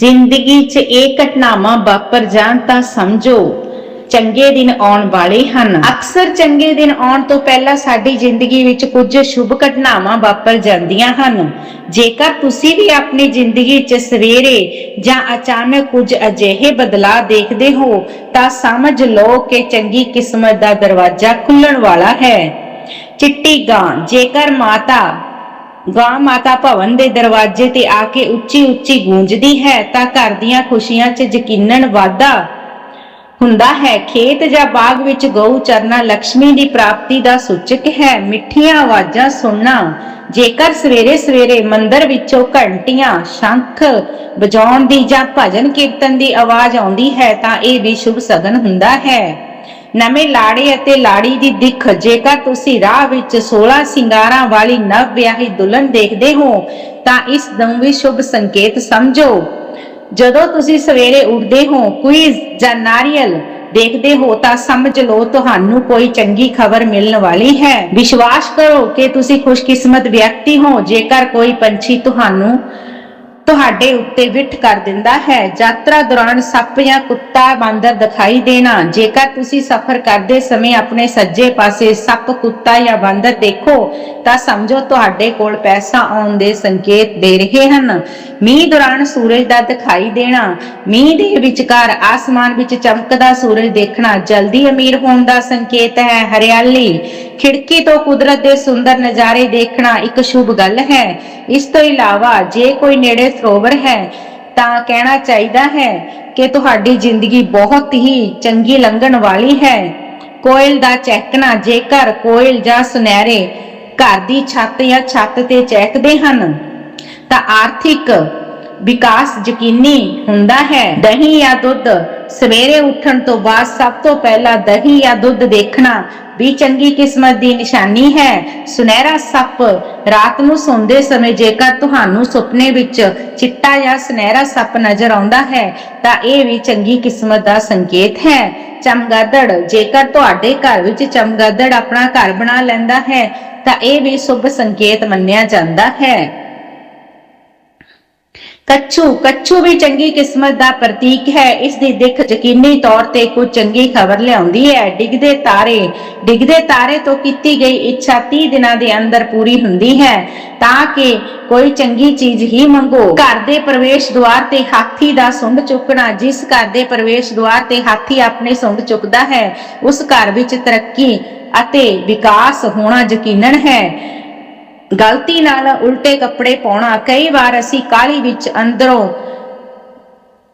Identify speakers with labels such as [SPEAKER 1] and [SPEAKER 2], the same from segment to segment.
[SPEAKER 1] ਜ਼ਿੰਦਗੀ 'ਚ ਇਹ ਘਟਨਾਵਾਂ ਵਾਪਰ ਜਾਣ ਤਾਂ ਸਮਝੋ, ਚੰਗੇ ਦਿਨ ਆਉਣ ਵਾਲੇ ਹਨ। ਅਕਸਰ ਚੰਗੇ ਦਿਨ ਆਉਣ ਤੋਂ ਪਹਿਲਾਂ ਸਾਡੀ ਜ਼ਿੰਦਗੀ ਵਿੱਚ ਕੁਝ ਸ਼ੁਭ ਘਟਨਾਵਾਂ ਵਾਪਰ ਜਾਂਦੀਆਂ ਹਨ। ਜੇਕਰ ਤੁਸੀਂ ਵੀ ਆਪਣੀ ਜ਼ਿੰਦਗੀ 'ਚ ਸਵੇਰੇ ਜਾਂ ਅਚਾਨਕ ਕੁਝ ਅਜਿਹੇ ਬਦਲਾਅ ਦੇਖਦੇ ਹੋ, ਤਾਂ ਸਮਝ ਲਓ ਕਿ ਚੰਗੀ ਕਿਸਮਤ ਦਾ ਦਰਵਾਜ਼ਾ ਖੁੱਲਣ ਵਾਲਾ ਹੈ। ਚਿੱਟੀ ਗਾਂ, ਜੇਕਰ ਮਾਤਾ ਗਾਂ ਮਾਤਾ ਭਵਨ ਦੇ ਦਰਵਾਜ਼ੇ ਤੇ ਆ ਕੇ ਉੱਚੀ ਉੱਚੀ ਗੂੰਜਦੀ ਹੈ ਤਾਂ ਘਰ ਦੀਆਂ ਖੁਸ਼ੀਆਂ 'ਚ ਯਕੀਨਨ ਵਾਧਾ। ਹੁੰਦਾ ਹੈ, ਖੇਤ ਜਾਂ ਬਾਗ ਵਿੱਚ ਗਊ ਚਰਨਾ ਲక్ష్ਮੀ ਦੀ ਪ੍ਰਾਪਤੀ ਦਾ ਸੂਚਕ ਹੈ, ਮਿੱਠੀਆਂ ਆਵਾਜ਼ਾਂ ਸੁਣਨਾ। ਜੇਕਰ ਸਵੇਰੇ ਸਵੇਰੇ ਮੰਦਰ ਵਿੱਚੋਂ ਘੰਟੀਆਂ ਸ਼ੰਖ ਵਜਾਉਣ ਦੀ ਜਾਂ ਭਜਨ ਕੀਰਤਨ ਦੀ ਆਵਾਜ਼ ਆਉਂਦੀ ਹੈ ਤਾਂ ਇਹ ਵੀ ਸ਼ੁਭ ਸਗਨ ਹੁੰਦਾ ਹੈ। ਨਵੇਂ ਲਾੜੇ ਅਤੇ ਲਾੜੀ ਦੀ ਦਿੱਖ। ਜੇਕਰ ਤੁਸੀਂ ਰਾਹ ਵਿੱਚ 16 ਸਿੰਗਾਰਾਂ ਵਾਲੀ ਨਵ ਵਿਆਹੀ ਦੁਲਹਨ ਦੇਖਦੇ ਹੋ, ਤਾਂ ਇਸ ਨੂੰ ਵੀ ਸ਼ੁਭ ਸੰਕੇਤ ਸਮਝੋ। ਜਦੋਂ ਤੁਸੀਂ ਸਵੇਰੇ ਉੱਠਦੇ ਹੋ ਕੁਇਜ਼ ਜਾਂ ਨਾਰੀਅਲ ਦੇਖਦੇ ਹੋ, ਤਾਂ ਸਮਝ ਲਓ, ਤੁਹਾਨੂੰ ਕੋਈ ਚੰਗੀ ਖਬਰ ਮਿਲਣ ਵਾਲੀ ਹੈ। ਵਿਸ਼ਵਾਸ ਕਰੋ ਕਿ ਤੁਸੀਂ ਖੁਸ਼ਕਿਸਮਤ ਵਿਅਕਤੀ ਹੋ। ਜੇਕਰ ਕੋਈ ਪੰਛੀ ਤੁਹਾਨੂੰ ਤੁਹਾਡੇ ਉੱਤੇ ਵਿਠ ਕਰ ਦਿੰਦਾ ਹੈ। ਯਾਤਰਾ ਦੌਰਾਨ ਸੱਪ ਜਾਂ ਕੁੱਤਾ ਬਾਂਦਰ ਦਿਖਾਈ ਦੇਣਾ। ਜੇਕਰ ਤੁਸੀਂ ਸਫ਼ਰ ਕਰਦੇ ਸਮੇਂ ਆਪਣੇ ਸੱਜੇ ਪਾਸੇ ਸੱਪ, ਕੁੱਤਾ ਜਾਂ ਬਾਂਦਰ ਦੇਖੋ, ਤਾਂ ਸਮਝੋ ਤੁਹਾਡੇ ਕੋਲ ਪੈਸਾ ਆਉਣ ਦੇ ਸੰਕੇਤ ਦੇ ਰਹੇ ਹਨ। ਮੀਂਹ ਦੌਰਾਨ ਸੂਰਜ ਦਾ ਦਿਖਾਈ ਦੇਣਾ। ਮੀਂਹ ਦੇ ਵਿਚਕਾਰ ਆਸਮਾਨ ਵਿੱਚ ਚਮਕਦਾ ਸੂਰਜ ਦੇਖਣਾ ਜਲਦੀ ਅਮੀਰ ਹੋਣ ਦਾ ਸੰਕੇਤ ਹੈ। ਹਰਿਆਲੀ, ਖਿੜਕੀ ਤੋਂ ਕੁਦਰਤ ਦੇ ਸੁੰਦਰ ਨਜ਼ਾਰੇ ਦੇਖਣਾ ਇੱਕ ਸ਼ੁਭ ਗੱਲ ਹੈ। ਇਸ ਤੋਂ ਇਲਾਵਾ ਜੇ ਕੋਈ ਨੇੜੇ ਸਰੋਵਰ ਹੈ, ਤਾਂ ਕਹਿਣਾ ਚਾਹੀਦਾ ਹੈ ਕਿ ਤੁਹਾਡੀ ਜ਼ਿੰਦਗੀ ਬਹੁਤ ਹੀ ਚੰਗੀ ਲੰਘਣ ਵਾਲੀ ਹੈ। ਕੋਇਲ ਦਾ ਚਹਿਕਣਾ ਜੇਕਰ ਕੋਇਲ ਜਾਂ ਸੁਨਹਿਰੇ ਘਰ ਦੀ ਛੱਤ ਜਾਂ ਛੱਤ ਤੇ ਚਹਿਕਦੇ ਹਨ, ਤਾਂ ਆਰਥਿਕ ਵਿਕਾਸ ਯਕੀਨੀ ਹੁੰਦਾ ਹੈ। ਦਹੀਂ ਜਾਂ ਦੁੱਧ ਸਵੇਰੇ ਉੱਠਣ ਤੋਂ ਬਾਅਦ ਸਭ ਤੋਂ ਪਹਿਲਾਂ ਦਹੀਂ ਜਾਂ ਦੁੱਧ ਦੇਖਣਾ ਵੀ ਚੰਗੀ ਕਿਸਮਤ ਦੀ ਨਿਸ਼ਾਨੀ ਹੈ। ਸੁਨਹਿਰਾ ਸੱਪ ਰਾਤ ਨੂੰ ਸੌਂਦੇ ਸਮੇਂ ਜੇਕਰ ਤੁਹਾਨੂੰ ਸੁਪਨੇ ਵਿੱਚ ਚਿੱਟਾ ਜਾਂ ਸੁਨਹਿਰਾ ਸੱਪ ਨਜ਼ਰ ਆਉਂਦਾ ਹੈ, ਤਾਂ ਇਹ ਵੀ ਚੰਗੀ ਕਿਸਮਤ ਦਾ ਸੰਕੇਤ ਹੈ। ਚਮਗਾਦੜ, ਜੇਕਰ ਤੁਹਾਡੇ ਘਰ ਵਿੱਚ ਚਮਗਾਦੜ ਆਪਣਾ ਘਰ ਬਣਾ ਲੈਂਦਾ ਹੈ, ਤਾਂ ਇਹ ਵੀ ਸ਼ੁਭ ਸੰਕੇਤ ਮੰਨਿਆ ਜਾਂਦਾ ਹੈ। ਕੱਛੂ ਕੱਛੂ ਵੀ ਚੰਗੀ ਕਿਸਮਤ ਦਾ ਪ੍ਰਤੀਕ ਹੈ। ਇਸ ਦੀ ਦਿੱਖ ਯਕੀਨੀ ਤੌਰ ਤੇ ਕੋਈ ਚੰਗੀ ਖਬਰ ਲਿਆਉਂਦੀ ਹੈ। ਡਿੱਗਦੇ ਤਾਰੇ ਡਿੱਗਦੇ ਤਾਰੇ ਤੋਂ ਕੀਤੀ ਗਈ ਇੱਛਾ 30 ਦਿਨਾਂ ਦੇ ਅੰਦਰ ਪੂਰੀ ਹੁੰਦੀ ਹੈ, ਤਾਂ ਕਿ ਕੋਈ ਚੰਗੀ ਚੀਜ਼ ਹੀ ਮੰਗੋ। ਘਰ ਦੇ ਪ੍ਰਵੇਸ਼ ਦੁਆਰ ਤੇ ਹਾਥੀ ਦਾ ਸੁੰਡ ਚੁੱਕਣਾ, ਜਿਸ ਘਰ ਦੇ ਪ੍ਰਵੇਸ਼ ਦੁਆਰ ਤੇ ਹਾਥੀ ਆਪਣੇ ਸੁੰਡ ਚੁੱਕਦਾ ਹੈ, ਉਸ ਘਰ ਵਿੱਚ ਤਰੱਕੀ ਅਤੇ ਵਿਕਾਸ ਹੋਣਾ ਯਕੀਨਨ ਹੈ। ਗਲਤੀ ਨਾਲ ਉਲਟੇ ਕੱਪੜੇ ਪਾਉਣਾ। ਕਈ ਵਾਰ ਅਸੀਂ ਕਾਹਲੀ ਵਿੱਚ ਅੰਦਰੋਂ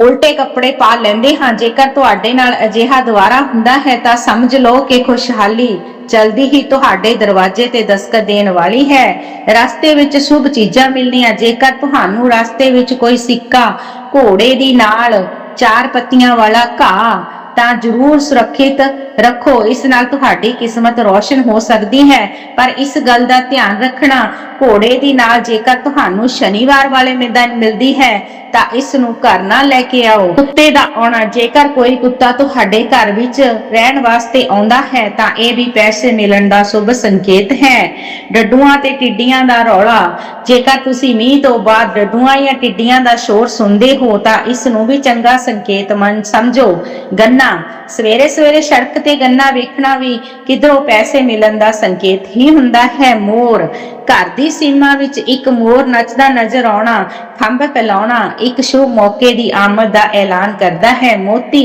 [SPEAKER 1] ਉਲਟੇ ਕੱਪੜੇ ਪਾ ਲੈਂਦੇ ਹਾਂ। ਜੇਕਰ ਤੁਹਾਡੇ ਨਾਲ ਅਜਿਹਾ ਦੁਆਰਾ ਹੁੰਦਾ ਹੈ, ਤਾਂ ਸਮਝ ਲਓ ਕਿ ਖੁਸ਼ਹਾਲੀ ਜਲਦੀ ਹੀ ਤੁਹਾਡੇ ਦਰਵਾਜ਼ੇ ਤੇ ਦਸਤਕ ਦੇਣ ਵਾਲੀ ਹੈ। ਰਸਤੇ ਵਿੱਚ ਸ਼ੁਭ ਚੀਜ਼ਾਂ ਮਿਲਣੀਆਂ। ਜੇਕਰ ਤੁਹਾਨੂੰ ਰਸਤੇ ਵਿੱਚ ਕੋਈ ਸਿੱਕਾ, ਘੋੜੇ ਦੀ ਨਾਲ ਚਾਰ ਪੱਤੀਆਂ ਵਾਲਾ ਘਾਹ, ਤਾਂ ਜ਼ਰੂਰ ਸੁਰੱਖਿਅਤ ਰੱਖੋ। ਇਸ ਨਾਲ ਤੁਹਾਡੀ ਕਿਸਮਤ ਰੋਸ਼ਨ ਹੋ ਸਕਦੀ ਹੈ, ਪਰ ਇਸ ਗੱਲ ਦਾ ਧਿਆਨ ਰੱਖਣਾ, ਘੋੜੇ ਦੀ ਨਾਲ ਜੇਕਰ ਤੁਹਾਨੂੰ ਸ਼ਨੀਵਾਰ ਵਾਲੇ ਦਿਨ ਮਿਲਦੀ ਹੈ, ਤਾਂ ਇਸ ਨੂੰ ਘਰ ਨਾ ਲੈ ਕੇ ਆਓ। ਕੁੱਤੇ ਦਾ ਆਉਣਾ, ਜੇਕਰ ਕੋਈ ਕੁੱਤਾ ਤੁਹਾਡੇ ਘਰ ਵਿੱਚ ਰਹਿਣ ਵਾਸਤੇ ਆਉਂਦਾ ਹੈ, ਤਾਂ ਇਹ ਵੀ ਪੈਸੇ ਮਿਲਣ ਦਾ ਸ਼ੁਭ ਸੰਕੇਤ ਹੈ। ਡੱਡੂਆਂ ਤੇ ਟਿੱਡੀਆਂ ਦਾ ਰੌਲਾ, ਜੇਕਰ ਤੁਸੀਂ ਮੀਂਹ ਤੋਂ ਬਾਅਦ ਡੱਡੂਆਂ ਜਾਂ ਟਿੱਡੀਆਂ ਦਾ ਸ਼ੋਰ ਸੁਣਦੇ ਹੋ, ਤਾਂ ਇਸ ਨੂੰ ਵੀ ਚੰਗਾ ਸੰਕੇਤ ਮੰਨ ਸਮਝੋ। ਗੰਨਾ ਸਵੇਰੇ ਸਵੇਰੇ ਸੜਕ ਤੇ ਗੰਨਾ ਵੇਖਣਾ ਵੀ ਕਿਧਰੋਂ ਪੈਸੇ ਮਿਲਣ ਦਾ ਸੰਕੇਤ ਹੀ ਹੁੰਦਾ ਹੈ ਮੋਰ। ਘਰ ਦੀ ਸੀਮਾ ਵਿੱਚ ਇੱਕ ਮੋਰ ਨੱਚਦਾ ਨਜ਼ਰ ਆਉਣਾ ਖੰਭ ਫੈਲਾਉਣਾ ਇੱਕ ਸ਼ੁਭ ਮੌਕੇ ਦੀ ਆਮਦ ਦਾ ਐਲਾਨ ਕਰਦਾ ਹੈ। ਮੋਤੀ,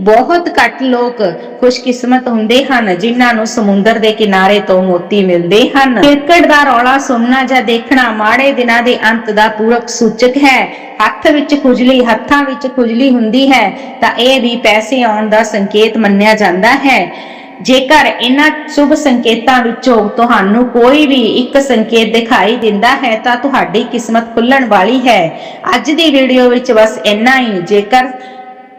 [SPEAKER 1] ਬਹੁਤ ਘੱਟ ਲੋਕ ਖੁਸ਼ਕਿਸਮਤ ਹੁੰਦੇ ਹਨ, ਜਿਨ੍ਹਾਂ ਨੂੰ ਸਮੁੰਦਰ ਦੇ ਕਿਨਾਰੇ ਤੋਂ ਮੋਤੀ ਮਿਲਦੇ ਹਨ। ਕ੍ਰਿਕਟ ਦਾ ਰੌਲਾ ਸੁਣਨਾ ਜਾਂ ਦੇਖਣਾ ਮਾੜੇ ਦਿਨਾਂ ਦੇ ਅੰਤ ਦਾ ਪੂਰਕ ਸੂਚਕ ਹੈ। ਹੱਥ ਵਿੱਚ ਖੁਜਲੀ, ਹੱਥਾਂ ਵਿੱਚ ਖੁਜਲੀ ਹੁੰਦੀ ਹੈ, ਤਾਂ ਇਹ ਵੀ ਪੈਸੇ ਆਉਣ ਦਾ ਸੰਕੇਤ ਮੰਨਿਆ ਜਾਂਦਾ ਹੈ। ਜੇਕਰ ਇਹਨਾਂ ਸ਼ੁਭ ਸੰਕੇਤਾਂ ਵਿੱਚੋਂ ਤੁਹਾਨੂੰ ਕੋਈ ਵੀ ਇੱਕ ਸੰਕੇਤ ਦਿਖਾਈ ਦਿੰਦਾ ਹੈ, ਤਾਂ ਤੁਹਾਡੀ ਕਿਸਮਤ ਖੁੱਲਣ ਵਾਲੀ ਹੈ। ਅੱਜ ਦੀ ਵੀਡੀਓ ਵਿੱਚ ਬਸ ਇੰਨਾ ਹੀ। ਜੇਕਰ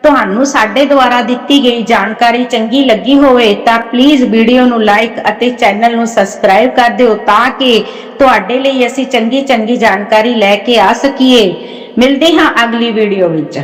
[SPEAKER 1] ਤੁਹਾਨੂੰ ਸਾਡੇ ਦੁਆਰਾ ਦਿੱਤੀ ਗਈ ਜਾਣਕਾਰੀ ਚੰਗੀ ਲੱਗੀ ਹੋਵੇ, ਤਾਂ ਪਲੀਜ਼ ਵੀਡੀਓ ਨੂੰ ਲਾਈਕ ਅਤੇ ਚੈਨਲ ਨੂੰ ਸਬਸਕ੍ਰਾਈਬ ਕਰ ਦਿਓ, ਤਾਂ ਕਿ ਤੁਹਾਡੇ ਲਈ ਅਸੀਂ ਚੰਗੀ ਚੰਗੀ ਜਾਣਕਾਰੀ ਲੈ ਕੇ ਆ ਸਕੀਏ। ਮਿਲਦੇ ਹਾਂ ਅਗਲੀ ਵੀਡੀਓ ਵਿੱਚ।